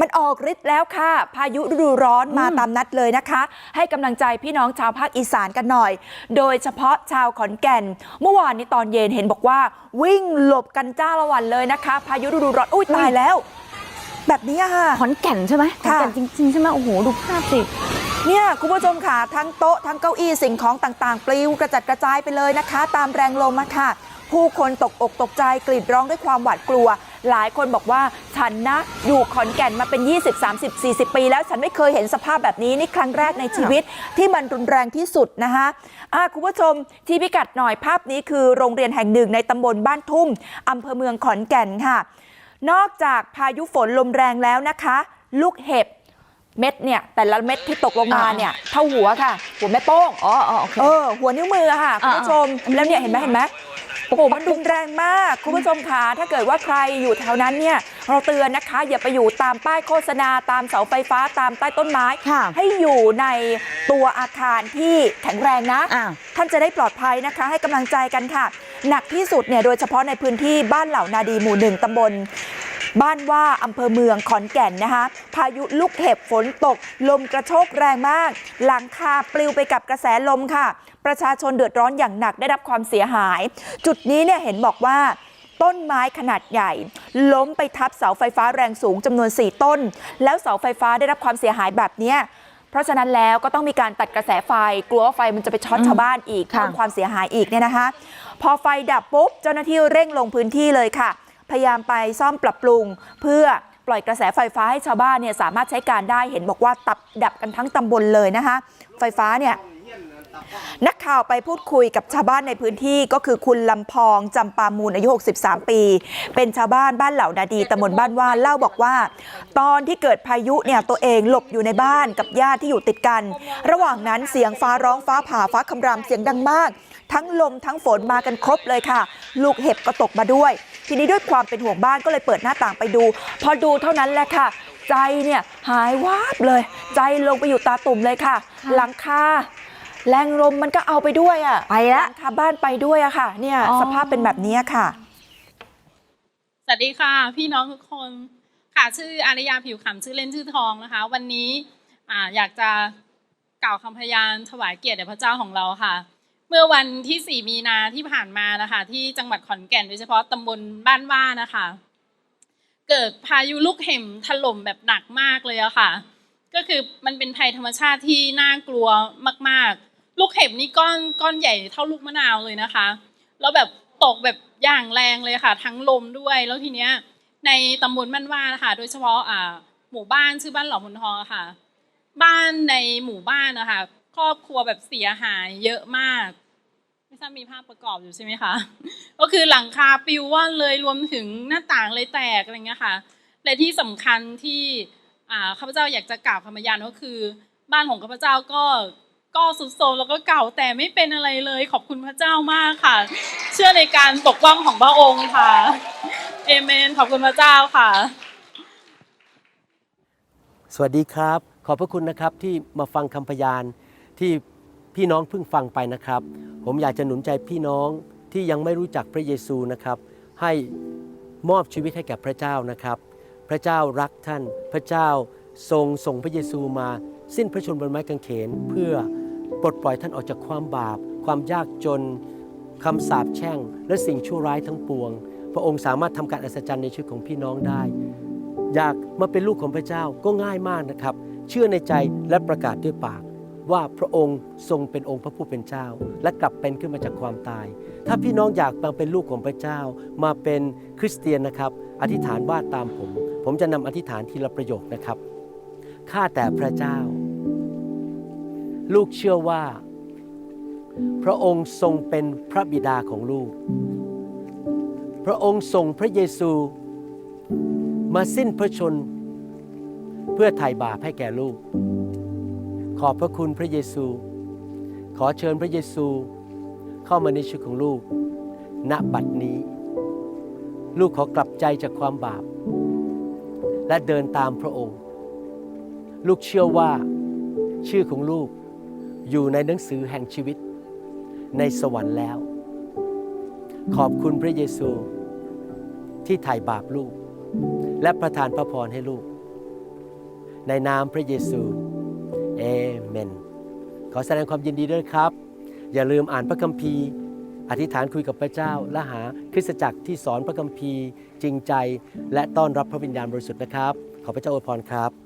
มันออกฤทธิ์แล้วค่ะ พายุฤดูร้อนมาตามนัดเลยนะคะ ให้กำลังใจพี่น้องชาวภาคอีสานกันหน่อย โดยเฉพาะชาวขอนแก่น เมื่อวานนี้ตอนเย็นเห็นบอกว่า วิ่งหลบกันจ้าละวันเลยนะคะ พายุฤดูร้อนอุ้ยตายแล้ว แบบนี้อะค่ะขอนแก่นใช่ไหมขอนค่ะแก่นจริงๆใช่ไหมโอ้โหดูภาพสิเนี่ยคุณผู้ชมค่ะทั้งโต๊ะทั้งเก้าอี้สิ่งของต่างๆ ปลิวกระจัดกระจายไปเลยนะคะ ตามแรงลมอะค่ะ ผู้คนตกอกตกใจกรีดร้องด้วยความหวาดกลัว หลายคนบอกว่าฉันนะอยู่ขอนแก่นมาเป็น 20 30 40 ปี แล้วฉันไม่เคยเห็นสภาพแบบนี้นี่ครั้งแรกในชีวิตที่มันรุนแรงที่สุดนะคะอะคุณผู้ชมที่พิกัดหน่อยภาพนี้คือโรงเรียนแห่งหนึ่งในตำบลบ้านทุ่มอำเภอเมืองขอนแก่นค่ะ นอกจากพายุฝนลมแรงแล้วนะคะ ลูกเห็บเม็ดเนี่ยแต่ละเม็ดที่ตกลงมาอ่าเนี่ยเท่าหัวค่ะ หัวแม่โป้งอ๋ออ๋อโอเคเออหัวนิ้วมืออะค่ะคุณผู้ชมแล้วเนี่ยเห็นไหมเห็นไหม โอ้โหมันรุนแรงมาก คุณผู้ชมค่ะถ้าเกิดว่าใครอยู่แถวนั้นเนี่ยเราเตือนนะคะ อย่าไปอยู่ตามป้ายโฆษณาตามเสาไฟฟ้าตามใต้ต้นไม้ ค่ะให้อยู่ในตัวอาคารที่แข็งแรงนะ อ่า ท่านจะได้ปลอดภัยนะคะ ให้กำลังใจกันค่ะ หนักที่สุดเนี่ยโดยเฉพาะในพื้นที่บ้านเหล่านาดีหมู่หนึ่งตำบล บ้านว่าอำเภอเมืองขอนแก่นนะคะ พายุลูกเห็บฝนตก ลมกระโชกแรงมาก หลังคาปลิวไปกับกระแสลมค่ะ ประชาชนเดือดร้อนอย่างหนักได้รับความเสียหาย จุดนี้เนี่ยเห็นบอกว่าต้นไม้ขนาดใหญ่ ล้มไปทับเสาไฟฟ้าแรงสูงจำนวน 4 ต้น แล้วเสาไฟฟ้าได้รับความเสียหายแบบเนี้ยเพราะฉะนั้นแล้วก็ต้องมีการตัดกระแสไฟ กลัวว่าไฟมันจะไปช็อตชาวบ้านอีกค่ะเพิ่มความเสียหายอีกเนี่ยนะคะ พอไฟดับปุ๊บเจ้าหน้าที่เร่งลงพื้นที่เลยค่ะ พยายามไปซ่อมปรับปรุง เพื่อปล่อยกระแสไฟฟ้าให้ชาวบ้านเนี่ยสามารถใช้การได้เห็นบอกว่าตับดับกันทั้งตำบลเลยนะคะ ไฟฟ้าเนี่ย นักข่าวไปพูดคุยกับชาวบ้านในพื้นที่ก็คือคุณลำพองจำปามูลอายุ 63 ปี เป็นชาวบ้านบ้านเหล่านาดีตำบลบ้านว่านเล่าบอกว่า ตอนที่เกิดพายุเนี่ยตัวเองหลบอยู่ในบ้านกับญาติที่อยู่ติดกัน ระหว่างนั้นเสียงฟ้าร้องฟ้าผ่าฟ้าคำรามเสียงดังมาก ทั้งลมทั้งฝนมากันครบเลยค่ะ ลูกเห็บก็ตกมาด้วย ทีนี้ด้วยความเป็นห่วงบ้านก็เลยเปิดหน้าต่างไปดู พอดูเท่านั้นแหละค่ะใจเนี่ยหายวาบเลย ใจลงไปอยู่ตาตุ่มเลยค่ะ หลังคา แรงลมมันก็เอาไปด้วยอะไปละหงคาบ้านไปด้วยอะค่ะ เนี่ย อ๋อ สภาพเป็นแบบนี้ค่ะ สวัสดีค่ะ พี่น้องทุกคนค่ะชื่ออารยาผิวขำชื่อเล่นชื่อทองนะคะ วันนี้อ่าอยากจะกล่าวคำพยานถวายเกียรติแด่พระเจ้าของเราค่ะ เมื่อวันที่ 4 มีนาที่ผ่านมานะคะ ที่จังหวัดขอนแก่นโดยเฉพาะตำบลบ้านว่านะคะ เกิดพายุลูกเห็บถล่มแบบหนักมากเลยอะค่ะ ก็คือมันเป็นภัยธรรมชาติที่น่ากลัวมากๆ ลูกเห็บนี่ก้อนก้อนใหญ่เท่าลูกมะนาวเลยนะคะ แล้วแบบตกแบบอย่างแรงเลยค่ะ ทั้งลมด้วย แล้วทีเนี้ยในตำบลบ้านว่านะคะโดยเฉพาะอ่าหมู่บ้านชื่อบ้านหล่าพนทองค่ะ บ้านในหมู่บ้านนะคะครอบครัวแบบเสียหายเยอะมาก ไม่ทราบมีภาพประกอบอยู่ใช่ไหมคะก็คือหลังคาปิวว่อนเลยรวมถึงหน้าต่างเลยแตกอะไรเงี้ยค่ะและที่สำคัญที่อ่าข้าพเจ้าอยากจะกล่าวคำพยานก็คือ บ้านของข้าพเจ้าก็ ก็สุดโทมแล้วก็เก่าแต่ไม่เป็นอะไรเลย ขอบคุณพระเจ้ามากค่ะ เชื่อในการปกป้องของพระองค์ค่ะเอเมน ขอบคุณพระเจ้าค่ะ สวัสดีครับ ขอบพระคุณนะครับที่มาฟังคำพยานที่พี่น้องเพิ่งฟังไปนะครับ ผมอยากจะหนุนใจพี่น้องที่ยังไม่รู้จักพระเยซูนะครับ ให้มอบชีวิตให้แก่พระเจ้านะครับ พระเจ้ารักท่าน พระเจ้าทรงส่งพระเยซูมา สิ้นพระชนม์บนไม้กางเขนเพื่อ ปลดปล่อยท่านออกจากความบาป ความยากจนคำสาปแช่ง และสิ่งชั่วร้ายทั้งปวง พระองค์สามารถทำการอัศจรรย์ในชีวิตของพี่น้องได้ อยากมาเป็นลูกของพระเจ้าก็ง่ายมากนะครับ เชื่อในใจและประกาศด้วยปาก ว่าพระองค์ทรงเป็นองค์พระผู้เป็นเจ้า และกลับเป็นขึ้นมาจากความตาย ถ้าพี่น้องอยากมาเป็นลูกของพระเจ้า มาเป็นคริสเตียนนะครับ อธิษฐานว่าตามผม ผมจะนำอธิษฐานทีละประโยคนะครับข้าแต่พระเจ้า ลูกเชื่อว่า พระองค์ทรงเป็นพระบิดาของลูก พระองค์ทรงพระเยซูมาสิ้นพระชน เพื่อไถ่บาปให้แก่ลูก ขอบพระคุณพระเยซู ขอเชิญพระเยซูเข้ามาในชีวิตของลูก ณบัดนี้ ลูกขอกลับใจจากความบาป และเดินตามพระองค์ ลูกเชื่อว่าชื่อของลูก อยู่ในหนังสือแห่งชีวิต ในสวรรค์แล้ว ขอบคุณพระเยซูที่ไถ่บาปลูก และประทานพระพรให้ลูก ในนามพระเยซูเอเมน ขอแสดงความยินดีด้วยครับ อย่าลืมอ่านพระคัมภีร์ อธิษฐานคุยกับพระเจ้า และหาคริสตจักรที่สอนพระคัมภีร์จริงใจ และต้อนรับพระวิญญาณบริสุทธิ์นะครับ ขอพระเจ้าอวยพรครับ